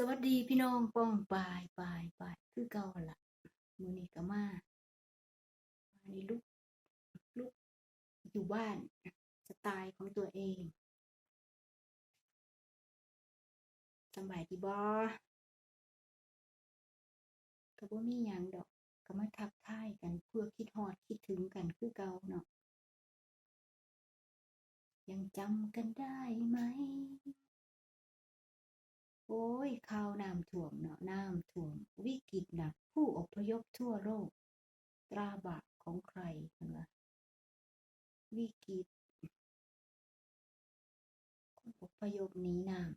สวัสดีพี่น้องป้องปายปายปายคือเก่าละมือนี้ก็มามาในลุกลุกอยู่บ้านสไตล์ของตัวเองสบายดีบ่ก็บ่มีหยังดอกก็มาทักทายกันเพื่อคิดฮอดคิดถึงกันคือเก่าเนาะยังจำกันได้ไหม โอ้ยข่าวน้ำท่วมเนาะน้ำท่วม วิกฤตหนักผู้อพยพทั่วโลก ตราบาปของใครกันวะวิกฤตคนอพยพหนีน้ำ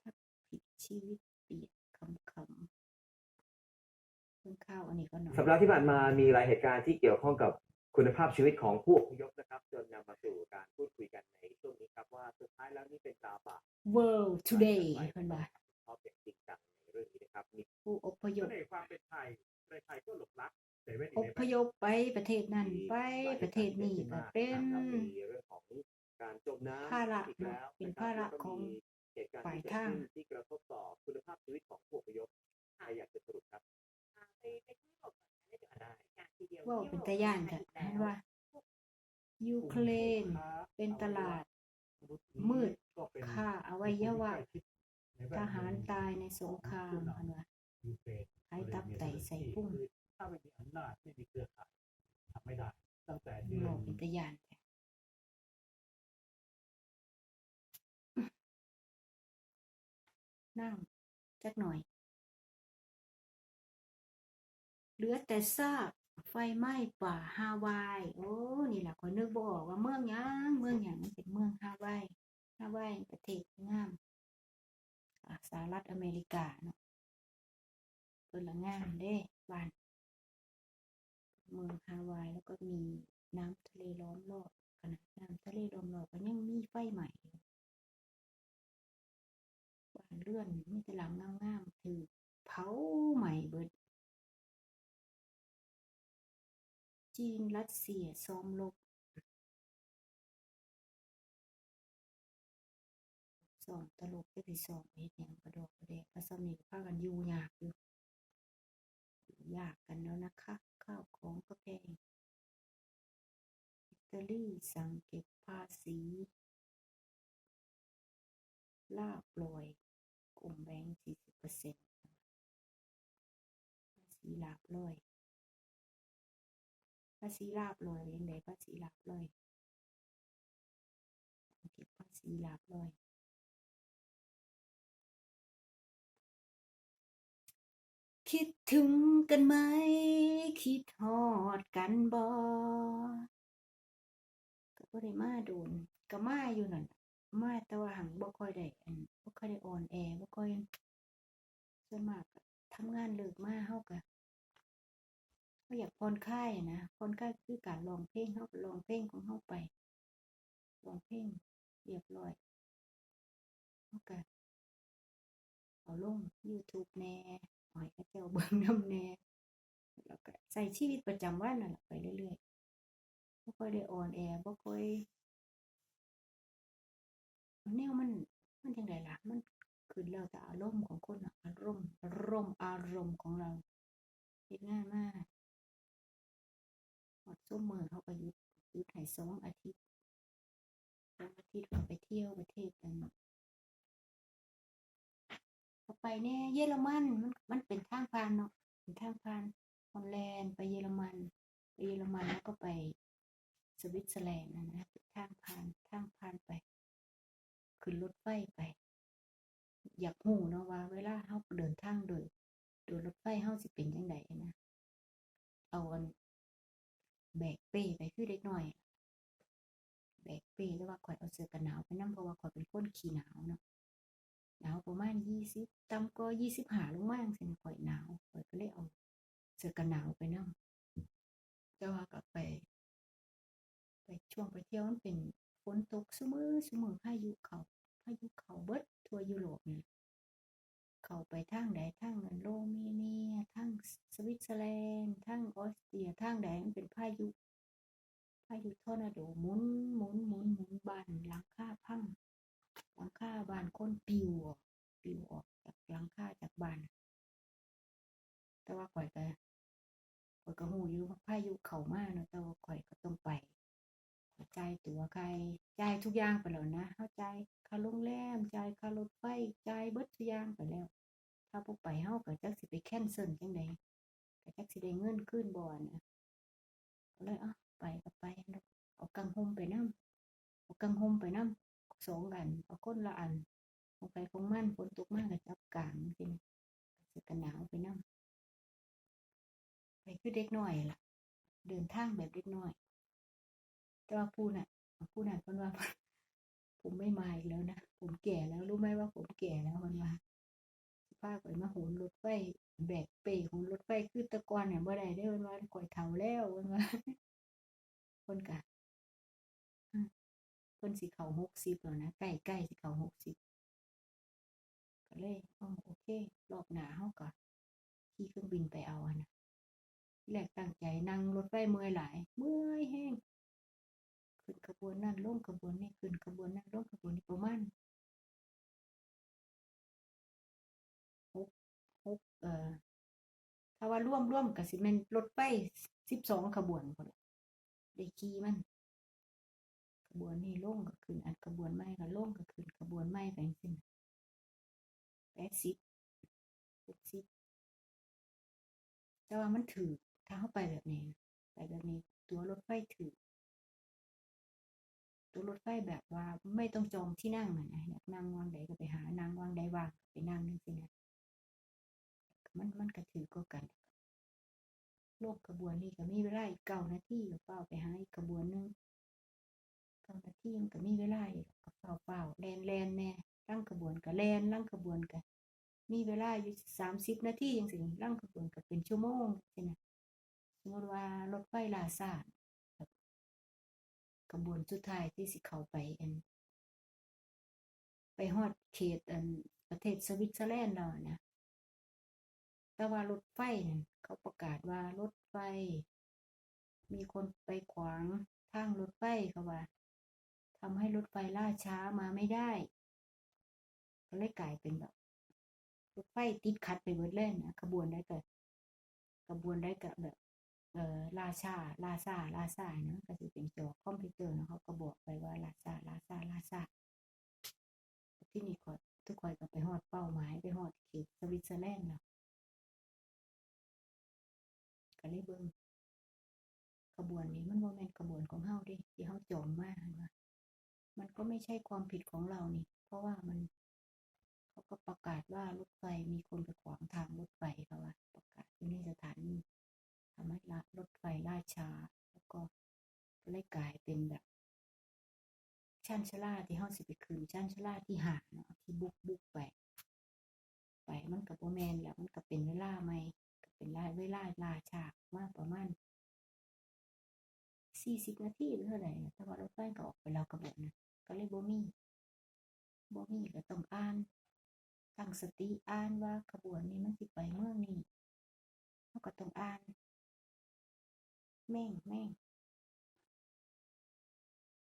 ถ้าผิดชีวิตเปียกคำคำเพิ่งข้าวอันนี้ก็หน่อยสัปดาห์ที่ผ่านมามีหลายเหตุการณ์ที่เกี่ยวข้องกับ คุณภาพชีวิตของผู้อพยพนะครับ จนนำมาสู่การพูดคุยกันในช่วงนี้ครับว่าสุดท้ายแล้วนี่เป็นตราบาป World Today เพิ่นว่าชอบอย่างจริงจังในเรื่องนี้นะครับมีผู้อพยพในความเป็นไทยในไทยก็หลงรักเซเว่นอพยพไปประเทศนั้นไปประเทศนี้ก็เป็นมีเรื่องของการจมน้ำภาระอีกแล้วเป็นภาระของเหตุการณ์ฝ่ายที่เกิดทางขึ้นที่กระทบต่อคุณภาพชีวิตของผู้อพยพใครอยากจะสรุปครับไปไปที่ยุโรปก่อนนะแล้วเดี๋ย วอาจจะจัดการทีเดียวว่าที่เป็นยุโรปตะย่านค่ะอีกเห็นแล้วว่า ยูเครนเป็นตลาด มืดก็เป็นฆ่าอวัยวะในแวทดวงหารตายในสงครามเพิ่นว่ายูเครนไอ้ตับไตใส่พุงคือถ้าไม่มีอำนาจไม่มีเครือข่ายทำไม่ได้ ตั้งแต่เดือนโลกเป็นตะย่านค่ะนั่งจักหน่อย เหลือแต่ซากไฟไหม้ป่าฮาวาย โอ้ นี่แหละคอยนึกบอกว่าเมืองยังเมืองหยังมันเป็นเมืองฮาวาย ฮาวายประเทศงามสหรัฐอเมริกาเนาะเปิดละงามเด้บ้านเมืองฮาวายแล้วก็มีน้ำทะเลล้อมรอบขนาดน้ำทะเลล้อมรอบก็ยังมีไฟใหม่บ้านเรือนมีแต่หลังงามๆถือเผาใหม่เบิด จีน รัสเซีย ซ้อมรบ สองตลกได้ไปสองเฮ็ดหยังกระดอกกระแดกกระซำนี่ก็พากันอยู่ยากอยู่อยู่ยากกันแล้วนะคะ ข้าวของก็แพงอิตาลีสั่งเก็บภาษีล่าปล่อยกลุ่มแบงค์สี่สิบเปอร์เซ็นต์ภาษีลาบลอย ภาษีลาบลอยยังไงภาษีลาบลอยเก็บภาษีลาบลอยคิดถึงกันไหม คิดฮอดกันบ่ก็บ่ได้มาโดนก็มาอยู่นั่นมาแต่ว่าหังบ่ค่อยได้อันบ่ค่อยได้ออนแอร์บ่ค่อยส่วนมากทำงานเลิกมาเฮาก็ ก็อยากผ่อนคลายนะผ่อนคลายคือการร้องเพลงเฮาก็ร้องเพลงของเฮาไปร้องเพลงเรียบร้อยเฮาก็เอาลง YouTube แหน่เอาให้เขาเจ้าเบิ่งน้ำแหน่แล้วก็ใช้ชีวิตประจำวันนั่นล่ะไปเรื่อยๆบ่ค่อยได้ออนแอร์บ่ค่อยแนวมันมันจั่งใดล่ะ มันขึ้นแล้วแต่อารมณ์ของคนน่ะอารมณ์อารมณ์อารมณ์ของเราเฮ็ดงานมาฮ อดซุมื้อเขาก็ยุดยุดให้สองอาทิตย์สองอาทิตย์ก็ไปเที่ยวประเทศนั้นก็ไปแหน่เยอรมันมันมันเป็นทางผ่านเนาะเป็นทางผ่านฮอลแลนด์ไปเยอรมัน ไปเยอรมันแล้วก็ไปสวิตเซอร์แลนด์นั่นนะเป็นทางผ่านทางผ่านไปขึ้นรถไฟไป อยากรู้เนาะว่า เวลาเฮาเดินทางโดยโดยรถไฟเฮาสิเป็นจังไดนะเอาอัน แบกเป้ไปคือเด็กหน้อย แบกเป้แต่ว่าข้อยเอาเสื้อกันหนาวไปนำเพราะว่าข้อยเป็นคนขี้หนาวเนาะหนาวประมาณ20ต่ำกว่า25ลงมาจังซี้นะข้อยหนาวข้อยก็เลยเอาเสื้อกันหนาวไปนำแต่ว่าก็ไป ไปช่วงไปเที่ยวมันเป็นฝนตกซุมือซุมือพายุเขาพายุเขาเบิดทัวยุโรปนี่ เข้าไปทางใดทางโรมาเนียทางสวิตเซอร์แลนด์ทางออสเตรียทางใดมันเป็นพายุ พายุทอร์นาโดหมุนหมุนหมุนหมุนบานหลังคาพังหลังคาบานคนปิวออกปิวออกจากหลังคาจากบาน แต่ว่าข่อยก็ข่อยก็หูอยู่พายุเข้ามาเนาะแต่ว่าข่อยก็ต้องไปจ่ายตั๋วใครจ่ายทุกอย่างไปแล้วนะเฮาจ่ายค่าโรงแรมจ่ายค่ารถไฟจ่ายเบิดทุกอย่างไปแล้ว ถ้าบ่ไปเฮาก็จักสิไปแคนเซิลจังไดก็จักสิได้เงินคืนบ่นะก็เลยอ้าไปก็ไปเนาะเอากังห่มไปนำเอากังห่มไปนำสองอันเอาคนละอันของไปของมันฝนตกมากก็จับกลางจังสิกันหนาวไปนำไปคือเด็กน้อยล่ะ เดินทางแบบเด็กน้อย แต่ว่าผู้น่ะผู้นั้นเพิ่นว่าผมไม่มาอีกแล้วนะ ผมแก่แล้ว รู้ไหมว่าผมแก่แล้วเพิ่นว่า สิพาข่อยมาโหนรถไฟแบกเป้โหนรถไฟคือต่ก่อนเนี่ยบ่ได้เด้อเพิ่นว่าข่อยเฒ่าแล้วเพิ่นว่าเพิ่นก็อืมเพิ่นสิเข้า60แล้วนะใกล้ๆสิเข้า60ก็เลยอ้อโอเค รอบหนาเฮาก็ขี่เครื่องบินไปเอาอะนะแรกตั้งใจนั่งรถไฟเมื่อยหลาย เมื่อยแห้งขึ้นขบวนนั่นลงขบวนนี่ขึ้นขบวนนั่นลงขบวนนี่ประมาณ หกเอ่อถ้าว่าร่วมร่วมกับสิแม่นรถไฟสิบสองขบวนพุ่นได้ขี่มัน ขบวนนี้ลงก็ขึ้นอันขบวนใหม่ก็ล่งก็ขึ้นขบวนใหม่ไปจังซี่น่ะแปดสิบหกสิบแต่ว่ามันถือถ้าเข้าไปแบบนี้ไปแบบนี้ตัวรถไฟถือ ตัวรถไฟแบบว่าไม่ต้องจองที่นั่งน่ะนะอยากนั่งวางใดก็ไปหานั่งวางใดวางไปนั่งนึงสินะ มันมันก็ถือก็กันโลกขบวนนี้ก็มีเวลาอีกเก้านาทีก็เฝ้าไปหาอีกขบวนนึงเก้านาทีมันก็มีเวลาอีกก็เฝ้าเฝ้าแลนแลนแน่ตั้งขบวนก็แลนตั้งขบวนก็มีเวลาอยู่สามสิบนาทียังสิร่างขบวนก็เป็นชั่วโมงสินะสมมติว่ารถไฟลาซาแบบขบวนสุดท้ายที่สิเข้าไปอัน ไปฮอดเขตอันประเทศสวิตเซอร์แลนด์แล้วอะนะ แต่ว่ารถไฟนั่นเขาประกาศว่ารถไฟ มีคนไปขวางทางรถไฟเขาว่าทำให้รถไฟล่าช้ามาไม่ได้ ก็เลยกลายเป็นแบบรถไฟติดขัดไปเบิดเลยนะขบวนได้ก็ขบวนได้ก็แบบเออลาชาลาซาลาซาเนาะก็สิเป็นจอคอมพิวเตอร์นะเขาก็บอกไปว่าลาซาลาซาลาซาที่นี่ก็ทุกคนก็ไปฮอดเป้าหมายไปฮอดเขตสวิตเซอร์แลนด์แล้วก็ เลยเบิ่งขบวนนี้มันบ่แม่นขบวนของเฮาด้ที่เฮาจองมาหั่นว่ามันก็ไม่ใช่ความผิดของเรานี่ เพราะว่ามันเขาก็ประกาศว่ารถไฟมีคนไปขวางทางรถไฟเขาว่าประกาศอยู่ในสถานีทำให้ละรถไฟล่าช้า แล้วก็เลยกลายเป็นแบบชันชลาที่เฮาสิไปคืนชันชลาที่หาเนาะที่บุกบุกไป ไปมันก็บ่แม่นแล้วมันก็เป็นเวลาใหม่ เป็นลาเวลาล่าช้ามากประมาณ40นาทีหรือเท่าไหร่นะแต่ว่ารถไฟก็ออกไปแล้วกระบวนนะก็เลยบ่มีบ่มีก็ต้องอ่านตั้งสติอ่านว่าขบวนนี้มันสิไปเมืองนี้เราก็ต้องอ่าน แม่งแม่ง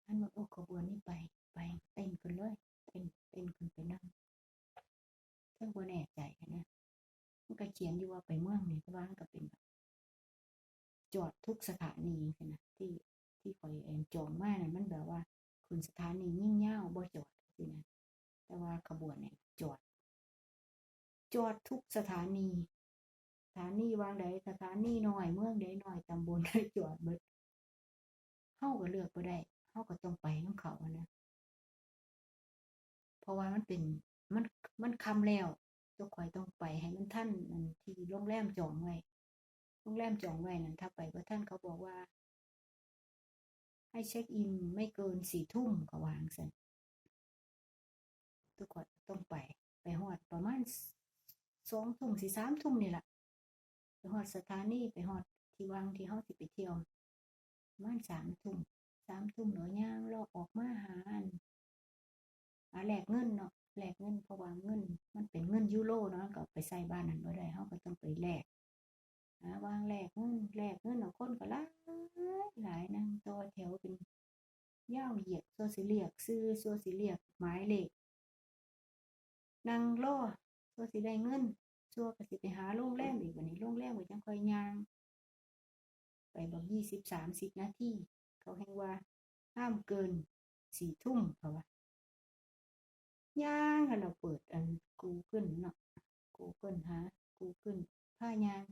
อันว่าโอ้ขบวนนี้ไปไปเต้นขึ้นเลยเต้นเต้นขึ้นไปนั่งเพิ่งบ่แน่ใจนะ มันก็เขียนอยู่ว่าไปเมืองนี้แต่ว่าก็เป็นแบบจอดทุกสถานีนะที่ที่คอยเองจองมานะมันแบบว่าขึ้นสถานียิ่งยาบ่จอดสินะแต่ว่าขบวนเนี่ยจอด จอดทุกสถานี สถานีวางใดสถานีหน้อยเมืองใดน้อยตำบลใดจอดเบิดเฮาก็เลือกบ่ได้เฮาก็ต้องไปนำเขานะเพราะว่ามันเป็นมันมันคำแล้ว ตัวข่อยต้องไปให้มันทันอันที่โรงแรมจองไว้โรงแรมจองไว้นั่นถ้าไปบ่ทันเขาบอกว่า ให้เช็คอินไม่เกินสี่ทุ่มเขาวาจั่งซั้นทุกคนต้องไป ไปฮอดประมาณสองทุ่มสี่สามทุ่มนี่แหละไปฮอดสถานีไปฮอดที่วางที่เฮาสิไปเที่ยวประมาณสามทุ่มสามทุ่มหน่อย่างรอออกมาหาอันหาแลกเงินเนาะ แลกเงินเพราะว่าเงิน มันเป็นเงินยูโรเนาะก็ไปใส่บ้านนั้นบ่ได้เฮาก็ต้องไปแลกหาวางแลกเงินแลกเงินเอาคนก็หลายหลายนั่งต่อแถวเป็นย่าวเหยียดซัวสิเรียกซื้อซัวสิเรียกหมายเลขนั่งรอซัวสิได้เงินซัวก็สิไปหาโรงแรมอีกวันนี้โรงแรมก็จังค่อยย่าง ไปบอกยี่สิบสามสิบนาทีเขาแห่งว่าห้ามเกินสี่ทุ่มเพราะว่า ย่างกันเราเปิดอันกูเกิลเนาะกูเกิลหากูเกิลผ้ายาง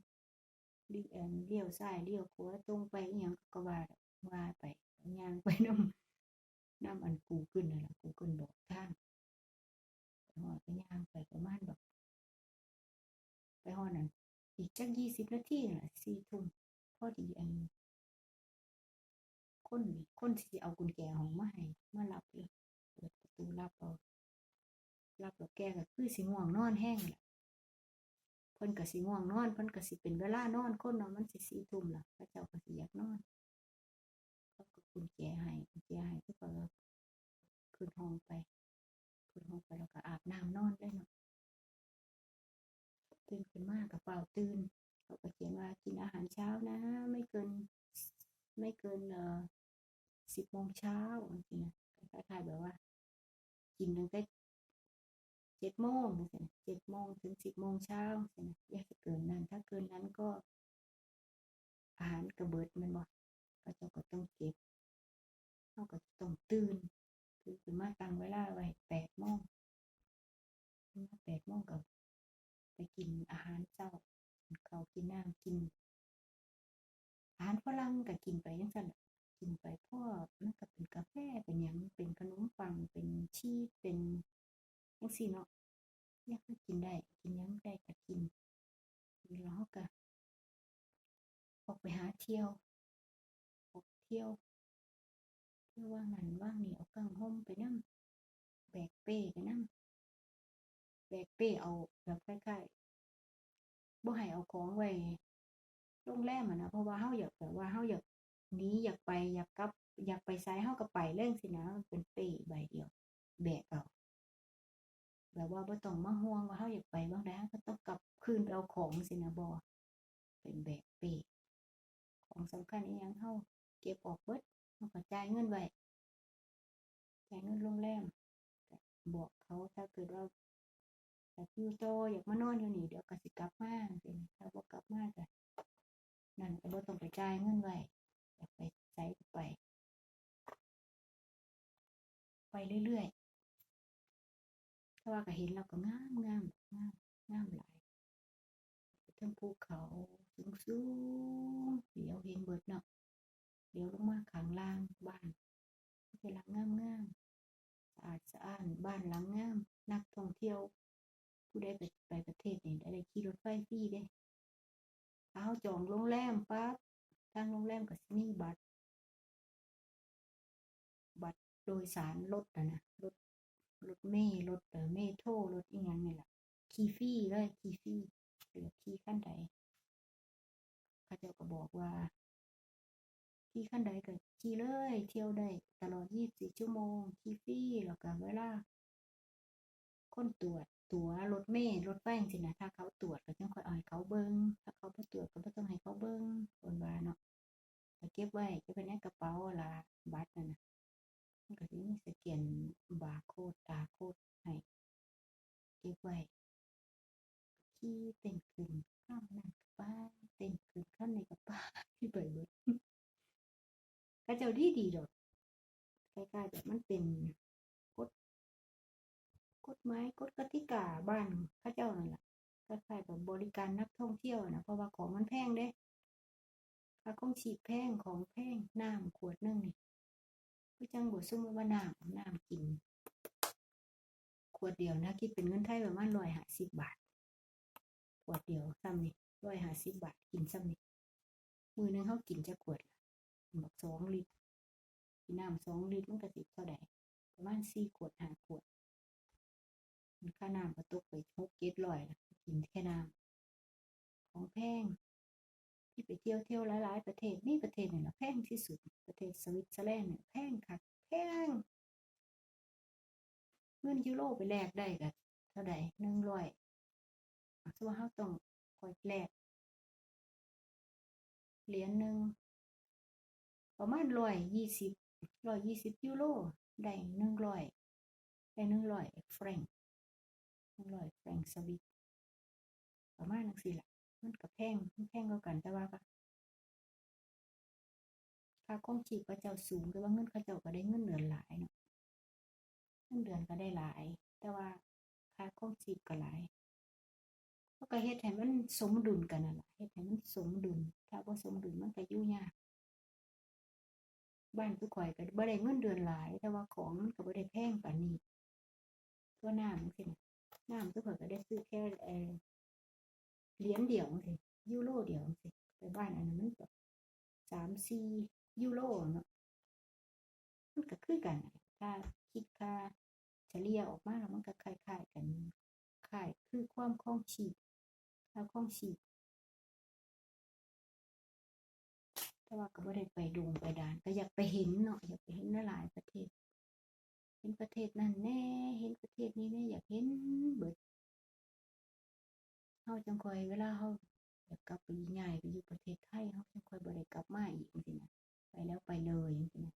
เลี้ยวเลี้ยวซ้ายเลี้ยวขวาตรงไปอย่างก็ว่าว่าไปย่างไปน้ำน้ำอันกูเกิลนั่นแหละกูเกิลบอกทางไปหอดก็ย่างไปประมาณแบบไปหอดนั่นอีกจักยี่สิบนาทีน่ะสี่ทุ่มพอดีอันคนคนที่เอากุญแจห้องมาให้มารับเลยเปิดประตูรับเอา รับแล้วแกก็คือสิง่วงนอนแห้งแหละเพิ่นก็สิง่วงนอนเพิ่นก็สิเป็นเวลานอนคนเนาะมันสิสีทุ่มล่ะพระเจ้าก็สิอยากนอนเขาก็กุญแจให้กุญแจให้ทุกคนก็ขึ้นห้องไปขึ้นห้องไปแล้วก็อาบน้ำนอนได้เนาะตื่นขึ้นมากกับเปล่าตื่นเขาก็เขียนว่ากินอาหารเช้านะ ไม่เกิน ไม่เกินเอ่อสิบโมงเช้าจริงๆนะคล้ายๆแบบว่า กินตั้งแต่ เจ็ดโมงนี่สินเจ็ดโมงถึงสิบโมงเช้าสินะอย่าจะเกินนั้น ถ้าเกินนั้นก็ อาหารกระเบิดมันบ่ก็เจ้าก็ต้องเก็บเขาก็ต้องตื่นตื่นมาตั้งเวลาไว้แปดโมงมาแปดโมงก็ไปกินอาหารเช้ากินข้ากินน้ำกิน อาหารฝรั่งก็กินไปจังซั่นกินไปพราะมันก็เป็นกาแฟเป็นยังเป็นขนมปังเป็นชีสเป็น จังซี่เนาะอยากกินได้ กินยังได้ก็กินแล้วเราก็ออกไปหาเที่ยวออกเที่ยวเที่ยวว่างนั่นว่างนี่เอากางห่มไปนํแบกเป้ไปนํแบกเป้เอาแบบคล้ๆบ่ให้เอาของไว้โรงแรมอะนะเพราะว่าเฮาอยากแบบว่าเฮาอยากหนีอยากไปอยากกลับ อยากไปไสเฮาก็ไปเลยสินะมันเป็นเป้ใบเดียว แบกเอา แบบว่าบ่ต้องมาห่วงว่าเฮาอยากไปบางใดเฮาก็ต้องกลับคืนไปเอาของสินะบ่เป็นแบกเป้ของสำคัญอีหยังเฮาเก็บออกเบิดเฮาก็จ่ายเงินไว้จ่ายเงินโรงแรมบอกเขาถ้าเกิดว่าอยากอยู่ต่อยากมานอนอยู่นี่เดี๋ยวก็สิกลับมาจังซี้นะถ้าบ่กลับมาก็นั่นก็บ่ต้องไปจ่ายเงินไว้อยากไปไสก็ไป ไปเรื่อยๆ แต่ว่าก็เห็นแล้วก็งามงามงามงามหลายทั้งภูเขาสูงๆเดี๋ยวเห็นเบิดเนาะเดี๋ยวลงมาข้างล่างบ้านเป็นหลังงามๆสะอาดสะอ้านบ้านหลังงาม นักท่องเที่ยว ผู้ใดไปไปประเทศนี่ได้ขี่รถไฟฟรีเด้ถ้าเราจองโรงแรมปั๊บทางโรงแรมก็สมีบัตร บัตรโดยสารรถนะนะรถ รถเมล์รถเอ่อเมโทรรถอีหยังนี่ล่ะขี่ฟรีเลยขี่ฟรีเลือกขี่คันใดเขาเจ้าก็บอกว่าขี่คันใดก็ขี่เลย เที่ยวได้ตลอด 24 ชั่วโมงขี่ฟรีแล้วก็เวลาคนตรวจตั๋วรถเมล์รถไฟจังซี้นะถ้าเขาตรวจก็จังคอยเอาให้เขาเบิ่งถ้าเขาบ่ตรวจก็บ่ต้องให้เขาเบิ่งเพิ่นว่าเนาะเก็บไว้เก็บไว้ในกระเป๋าละบัตรนั่นน่ะ มันก็สิมีสแกนบาร์โคดตาโคดให้เก็บไว้ขี่เต้นขึ้นข้ามนั่นก็ไปเต้นขึ้นข้ามนี่ก็ไปไปเบิดเขาเจ้าดีดีดอกคล้ายๆแบบมันเป็นกฎหมายกฎกติกาบ้านเขาเจ้านั่นล่ะคล้ายๆกับบริการนักท่องเที่ยวนะเพราะว่าของมันแพงเด้ค่าครองชีพแพงของแพงน้ำขวดหนึงนี่ คือจังบ่สมมุติว่าน้ำน้ำกิน ขวดเดียวนะคิดเป็นเงินไทยประมาณ150บบาท ขวดเดียวซ้ำนี่150บบาทกินซ้ำนี่มือหนึงเฮากินจักขวดล่ะบัก2ลิตรกินน้ำ2ลิตรมันก็สิเท่าใดประมาณ4ขวด5ขวดค่าน้ำก็ตกไปหกเจ็ดร้อยละกินแค่น้ำของแพง ที่ไปเที่ยวเที่ยวหลายๆประเทศนี่ประเทศนี่แหละแพงที่สุดประเทศสวิตเซอร์แลนด์เนี่ยแพงคักแพงเงินยูโรไปแลกได้ก็เท่าใดหนึ่งร้อยสมมติว่าเราต้องคอยแลกเหรียญหนึ่งประมาณร้อยยี่สิบร้อยยี่สิบยูโรได้หนึ่งร้อยได้หนึ่งร้อยแฟรงก์หนึ่งร้อยแฟรงก์สวิสประมาณนั้นสิละ มันก็แพงมันแพงกว่ากันแต่ว่าค่าคงชีพเขาเจ้าสูงแต่ว่าเงินเขาเจ้าก็ได้เงินเดือนหลายเนาะเงินเดือนก็ได้หลาย แต่ว่าค่าคงชีพก็หลายก็เฮ็ดให้มันสมดุลกันนั่นล่ะเฮ็ดให้มันสมดุล ถ้าบ่สมดุลมันก็ยู่งยากบ้านทุกข่อยก็บ่ได้เงินเดือนหลาย แต่ว่าของมันก็บ่ได้แพงปานนี้ตัวน้ำจังซี่นะน้ำทุกข่อยก็ได้ซื้อแค่เออ เหรียญเดียวสิยูโรเดียวสิไปบ้านอันนั้นมันแบบสามสี่ยูโรเนาะมันก็คือกันน่ะถ้าคิดค่าเฉลี่ยออกมาแล้วมันก็คล้ายๆกันคล้ายคือความคล่องชีพค่าคล่องชีพแต่ว่าก็บ่ได้ไปดงไปดาน ก็อยากไปเห็นเนาะอยากไปเห็นหลายประเทศ เห็นประเทศนั้นแน่ เห็นประเทศนี้แน่อยากเห็นเบิด เฮาจังคอยเวลาเฮาอยากกลับไปย้ายไปอยู่ประเทศไทยเฮาจังคอยบ่ได้กลับมาอีกจังนะไปแล้วไปเลยจังนะ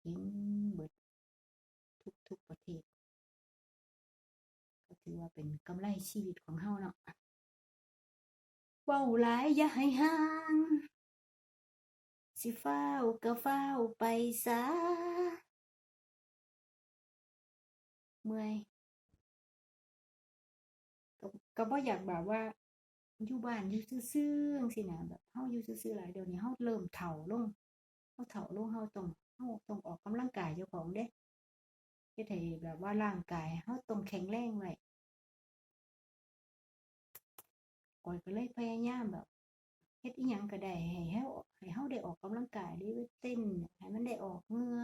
เห็นเบิดทุกทุกประเทศ ก็ถือว่าเป็นกำไรชีวิตของเฮาเนาะเว้าหลายอย่าให้ห่าง สิฟ้าก็ฟ้าไปซะเมื่อย ก็บ่อยากแบบว่าอยู่บ้านอยู่ซื่อๆจังซี้นะแบบเฮาอยู่ซื่อๆหลายเดี๋ยวนี้เฮาเริ่มเฒ่าลงเฮาเฒ่าลงเฮาต้องเฮาต้องออกกำลังกายเจ้าของเด้เฮ็ดให้แบบว่าร่างกายเฮาต้องแข็งแรงไว้ข้อยก็เลยพยายามแบบเฮ็ดอิหยังก็ได้ให้เฮาให้เฮาได้ออกกำลังกายได้เต้นให้มันได้ออกเหงื่อ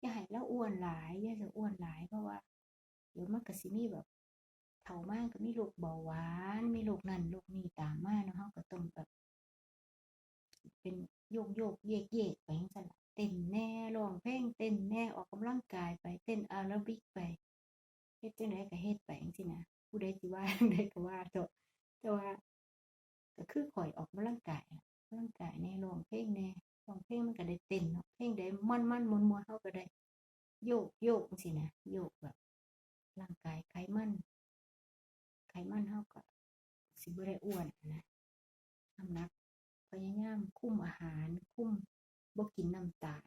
อย่าให้เราอ้วนหลายอย่าให้อ้วนหลายเพราะว่าเดี๋ยวมันก็สิมีแบบ เฒ่ามากก็มีโรคเบาหวานมีโรคนั่นโรคนี้ตามมาเนาะเราก็ต้องแบบ เป็นโยกโยกเยกเยกไปจังซั่นล่ะเต้นแน่ร้องเพลงเต้นแน่ออกกำลังกายไปเต้นแอโรบิกไปเฮ็ดจังไดก็เฮ็ดไปจังซี้นะผู้ใดสิว่าจังใดก็ว่าเถาะแต่ว่าก็คือข้อยออกกำลังกายอะกกำลังกายแน่ร้องเพลงแน่ร้องเพลงมันก็ได้เต้นเนาะเพลงใดมันๆม่วนเราก็ได้โยกโยกจังซี้นะโยกแบบร่างกายไขมัน ไขมันเฮาก็สิบ่ได้อ้วนนะน้ำนักพยายามคุมอาหารคุมบ่กินน้ำตาล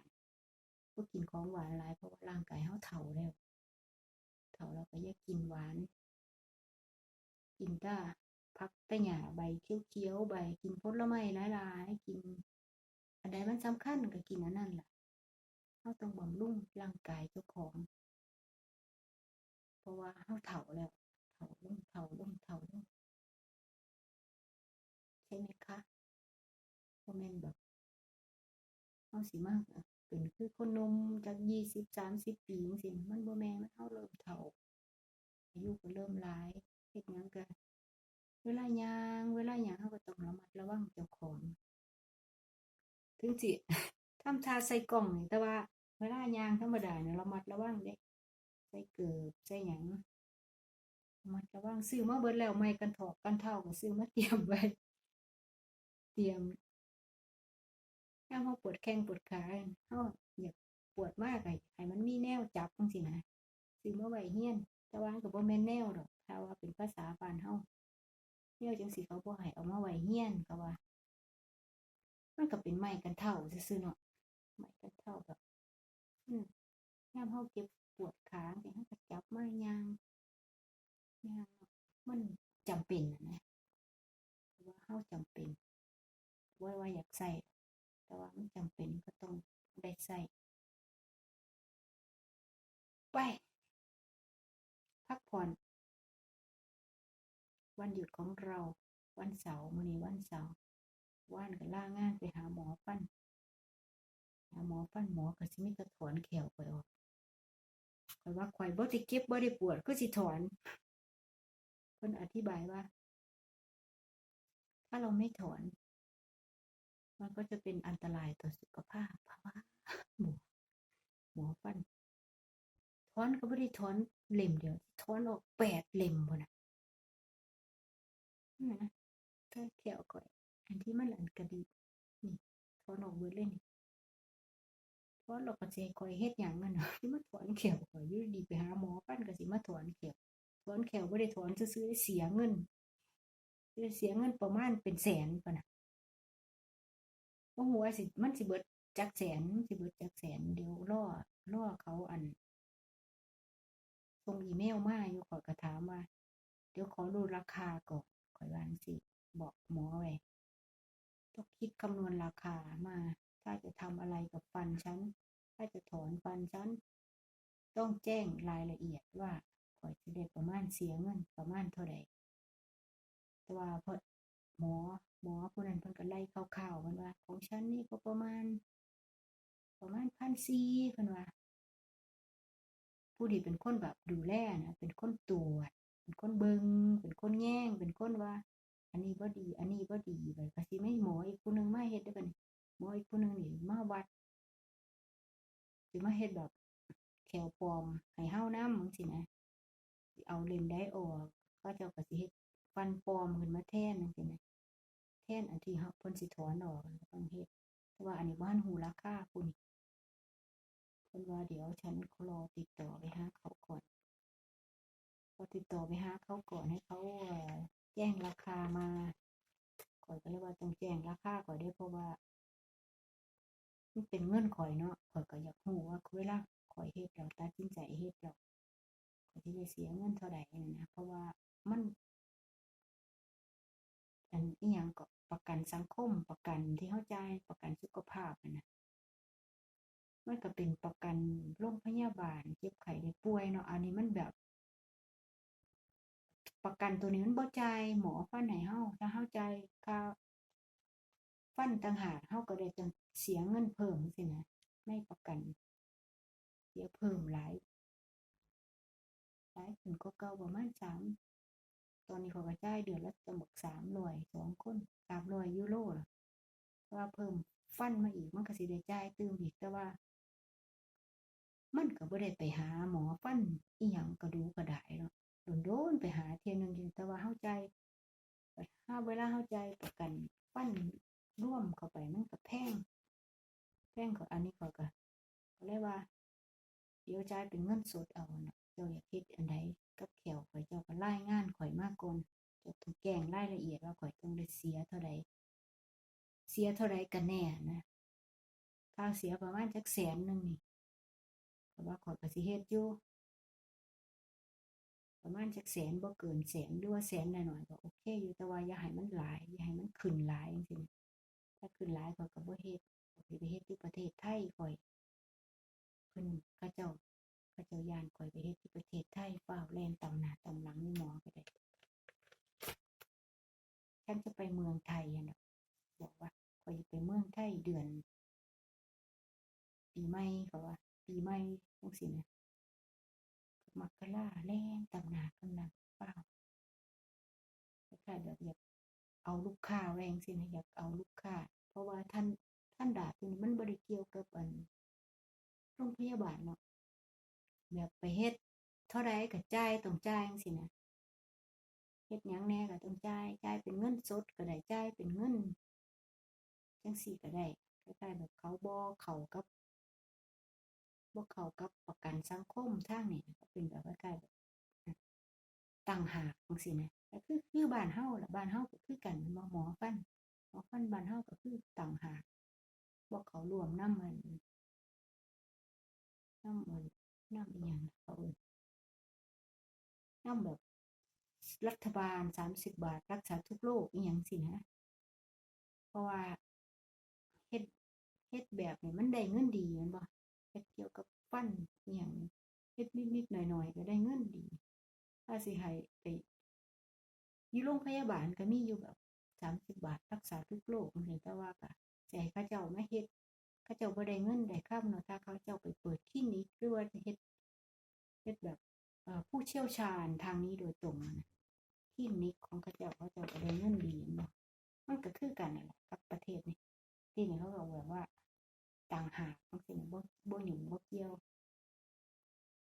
บ่กินของหวานหลายเพราะว่าร่างกายเฮาเฒ่าแล้วเฒ่าแล้วก็อย่ากินหวาน กินแต่ผักแต่หญ้าใบเขียวๆใบกินผลไม้หลายๆกิน อันใดมันสำคัญก็กินอันนั้นล่ะเฮาต้องบำรุงร่างกายเจ้าของ เพราะว่าเฮาเฒ่าแล้ว เฒ่าลงเฒ่าลงเฒ่าลงใช่ไหมคะบ่แม่นแบบเฮาสิมาเป็นคือคนนมจากยี่สิบสามสิบปีจังมันบ่แม่มันเฮาเริ่มเฒ่าอายุก็เริ่มหลายเฮ็ดหยังก็เวลายางเวลายังเฮาก็ต้องระมัดระวังเจ้าของถึงสิทำทาใส่กล้องนี่แต่ว่าเวลายางธรรมดาเนี่ยระมัดระวังเด้ใส่เกิบใส่หยัง มัดระวังซื้อมาเบิดแล้วไม้กันถอกกันเท่าก็ซื้อมาเตรียมไว้ เตรียมยาเราปวดแข้งปวดขาเราอยากปวดมากก็ให้มันมีแนวจับจังซี้นะซื้อมาไว้เฮี้ยนแต่ว่ามันก็บ่แม่นแนวดอกถ้าว่าเป็นภาษาบ้านเฮาแนวจังซี้เขาบ่ให้เอามาไว้เฮี้ยนก็ว่า มันก็เป็นไม้กันเท่าซื่อเนาะไม้กันเท่าแบบอืมยาเราเจ็บปวดขาจังซี้เราก็จับมาย่ย่าง มันจำเป็นนะเพราะว่าเฮาจำเป็นบ่าว่าอยากใช้แต่ว่ามันจำเป็นก็ต้องได้ใช้ไปพักผ่อน วันหยุดของเราวันเสาร์มื้อนี้วันเสาร์ว่านก็ล่างานไปหาหมอฟันหาหมอฟันหมอก็สิมีแต่ถอนแขวข้อยออกข้อยว่าข้อยบ่ได้เก็บบ่ได้ปวดคือสิถอน พิ่นอธิบายว่า ถ้าเราไม่ถอน มันก็จะเป็นอันตรายต่อสุขภาพเพราะว่าหมอหมอฟันถอนก็บ่ได้ถอนเล่มเดียวถอนออกแปดเล่มพุ่นน่ะนั่นะถ้าแขวก่อยอันที่มันอันกระดิกถอนออกเบิดเลยนี่ถอนเราก็สิให้ข่อยเฮ็ดหยังนั่นน่ะสิมาถอนแขวข่อยยู่ดีไปหาหมอฟันก็สิมาถอนแขว ถอนแขวบ่ได้ถอนซื่อเสียเงินเสียเงินประมาณเป็นแสนพุ่นน่ะบ่ฮู้ว่าสิมันสิเบิดจักแสนสิเบิดจักแสนเดี๋ยวรอรอเขาอันส่งอีเมลมาอยู่ขอยก็ถามว่า เดี๋ยวขอดูราคาก่อนขอยว่าจั่งซี้บอกหมอไว้ต้องคิดคำนวณราคามา ถ้าจะทำอะไรกับฟันฉัน ถ้าจะถอนฟันฉัน ต้องแจ้งรายละเอียดว่า อยสิได้ประมาณเสียเงินประมาณเท่าใดแต่ว่าพอหมอหมอผู้นั้นเพิ่นก็ไล่คร่าวๆมันว่า ของฉันนี่ก็ประมาณ ประมาณ1,400เพิ่นว่า ผู้ที่เป็นคนแบบดูแลนะเป็นคนตรวจเป็นคนเบิงเป็นคนแย่งเป็นคนว่า อันนี้บ่ดี อันนี้บ่ดีไปก็สิไม่หมออีกผู้หนึงมาเฮ็ดได้อบันี้หมออีกผู้หนึงนี่มาวัดสิมาเฮ็ดแบบแขวปลอมให้เฮานำจังซี้นะ เอาเลนได้ออกเขาเจ้าก็สิเฮ็ดฟันปลอมขึ้นมาแท่นจังซี้นะแท่นอันที่เฮาเพิ่นสิถอนออกต้องเฮ็ดแต่ว่าอันนี้บ่ทันรู้ราคาพุ่นเพิ่นว่าเดี๋ยวฉันรอติดต่อไปหาเขาก่อนพอติดต่อไปหาเขาก่อนให้เขาแจ้งราคามาข้อยก็เลยว่าต้องแจ้งราคาก่อนเด้เพราะว่ามันเป็นเงินข้อยเนาะข้อยก็อยากรู้ว่าเวลาข้อยเฮ็ดแล้วตัดสินใจเฮ็ดแล้ว ข้อยสิได้เสียเงินเท่าใดนั่นนะเพราะว่ามัน อันอิหยังก็ประกันสังคมประกันที่เฮาใจประกันสุขภาพนั่นน่ะมันก็เป็นประกันโรงพยาบาลเจ็บไข้ได้ป่วยเนาะอันนี้มันแบบ ประกันตัวนี้มันบ่จ่ายหมอฟันให้เฮาถ้าเฮาจ่ายค่าฟันต่างหากเฮาก็ได้จังเสียเงินเพิ่มจังซี้นะในประกันเสียเพิ่มหลาย หลายขึ้นกว่าเก่าประมาณสามตอนนี้ขอยก็จ่ายเดือนละจังบัก300สองคน300ยูโรล่ะแต่ว่าเพิ่มฟันมาอีกมันก็สิได้จ่ายเติมอีกแต่ว่า มันก็บ่ได้ไปหาหมอฟันอิหยังก็ดูก็ได้เนาะโดนๆไปหาเทียหนึงจังแต่ว่าเฮาใจถ้าเวลาเฮาใจประกันฟันร่วมเข้าไปมันก็แพงแพงกว่าอันนี้ขอก็ก็เลยว่าเดี๋ยวจ่ายเป็นเงินสดเอาเนาะ เจ้าอยากเฮ็ดอันใดกับแขวข้อยเจ้าก็รายงานข้อยมาก่อนเจ้าต้องแจ้งรายละเอียดว่าข้อยต้องได้เสียเท่าใดเสียเท่าใดกันแน่นะค่าเสียประมาณจักแสนหนึ่งนี่ข้อยว่าข้อยก็สิเฮ็ดอยู่ประมาณจักแสนบ่เกินแสนหรือว่าแสนหน้อยๆก็โอเค อยู่แต่ว่าอย่าให้มันหลายอย่าให้มันขึ้นหลายจังถ้าขึ้นหลายข้อยก็บ่เฮ็ดข้อยสิไปเฮ็ดอยู่ประเทศไทยข้อยเพิ่นเขาเจ้า เขาเจ้ายานข้อยไปเฮ็ดที่ประเทศไทยฟ้าวแล่นตำหน้าตำหลังนี่หมอก็ได้ฉันจะไปเมืองไทยอะเนะบอกว่าข้อยไปเมืองไทยเดือน ปีใหม่เขาว่า ปีใหม่จังซี้นะมักราแล่นตำหนาตำหลังฟ้าวคล้ายๆแบบอยากเอาลูกค้าไว้จังซี้นะอยากเอาลูกค้า เพราะว่าท่านท่านดาบตัวนี้มันบ่ได้เกี่ยวกับอันโรงพยาบาลเนาะ แบบไปเฮ็ดเท่าใดก็จ่ายต้องจ่ายจังซี้นะเฮ็ดหยังแน่ก็ต้องจ่ายจ่ายเป็นเงินสดก็ได้จ่ายเป็นเงินจังซี้ก็ได้คล้ายๆแบบเขาบ่เข้ากับบ่เข้ากับประกันสังคมทางนี้ก็เป็นแบบคล้ายๆแบบต่างหากจังซี้นะก็คือคือบ้านเฮาล่ะบ้านเฮาก็คือกันม่นหมอฟันหมอฟันบ้านเฮาก็คือต่างหากบ่เขารวมนำอันนำอัน นำอิหยังเขาเอิ้นนำแบบ รัฐบาล30บบาท รักษาทุกโรคอิหยังซี้นะ เพราะว่าเฮ็ดเฮ็ดแบบนี้มันได้เงินดีม่นบ่เฮ็ดเกี่ยวกับฟันอิหยังเฮ็ดนิดๆหน่อยๆก็ได้เงินดี ถ้าสิให้ไปอยู่โรงพยาบาลก็มีอยู่แบบ30บบาทรักษาทุกโรคจังซี้แต่ว่าก็ให้เขาเจ้ามาเฮ็ด เขาเจ้าบ่ได้เงินได้คำเนาะถ้าเขาเจ้าไปเปิดคลินิกหรือว่าจะเฮ็ดเฮ็ดแบบผู้เชี่ยวชาญทางนี้โดยตรงนะคลินิกของเขาเจ้าเขาเจ้าก็ได้เงินดีแม่นบ่มันก็คือกันนั่นแหละกับประเทศนี้ที่นี่เขาก็แบบว่าต่างหากจังซี้นะบ่บ่ยุ่งบ่เกี่ยว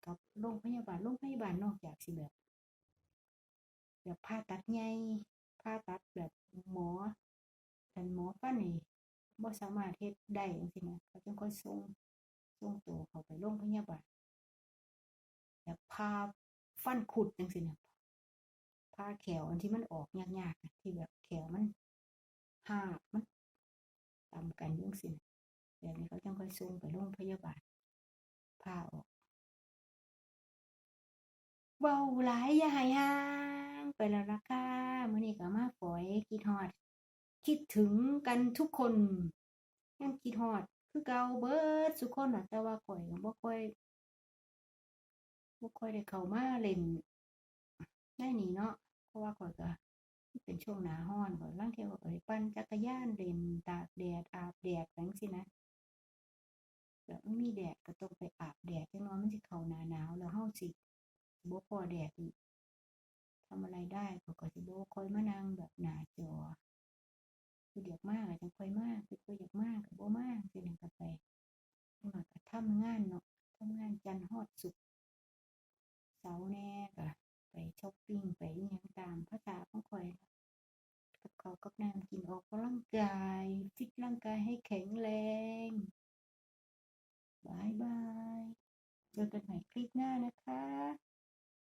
กับโรงพยาบาลโรงพยาบาลนอกจากสิแบบแบบผ่าตัดใหญ่ผ่าตัดแบบหมออันหมอฟันนี่ บ่สามารถเฮ็ดได้จังซี่นะเขาจึงค่อยส่งส่งตัวเขาไปโรงพยาบาลแบบพาฟันคุดจังซี่นะพาแขวอันที่มันออกยากๆนะที่แบบแขวมันหากมันต่ำกันจังซี่นะแบบนี้เขาจึงค่อยส่งไปโรงพยาบาลพาออกเว้าหลายอย่าให้ห่าง ไปแล้วล่ะค่ะมื้อนี้ก็มาฝอยคิดฮอด คิดถึงกันทุกคนยังคิดฮอด คือเก่าเบิดซุกคนน่ะ แต่ว่าข้อยก็บ่ค่อยบ่ค่อยได้เข้ามาเล่นในนี้เนาะเพราะว่าข้อยก็เป็นช่วงหนาร้อนข้อยลางเที่ยก็ไปปั่นจักรยานเล่นตากแดดอาบแดดไปจังซี้นะแบบมันมีแดดก็ต้องไปอาบแดดจักหน่อยมันสิเข้าหนาหนาวแล้วเราสิบ่พอแดดอีกทำอะไรได้เขาก็สิบ่ค่อยมานั่งแบบหน้าจอ คืออยากมากจังค่อยมากคือบ่อยากมากก็บ่มาจังซี้ก็ไปจังน้อยก็ทำงานเนาะทำงานจันทร์ฮอดศุกเสาแน่ก็ไปช็อปปิ้งไปยังตามภาษาของข้อยกับข้ากับน้ำกินออกกำลังกายฟิตร่างกายให้แข็งแรงบายบายเจอกันใหม่คลิปหน้านะคะ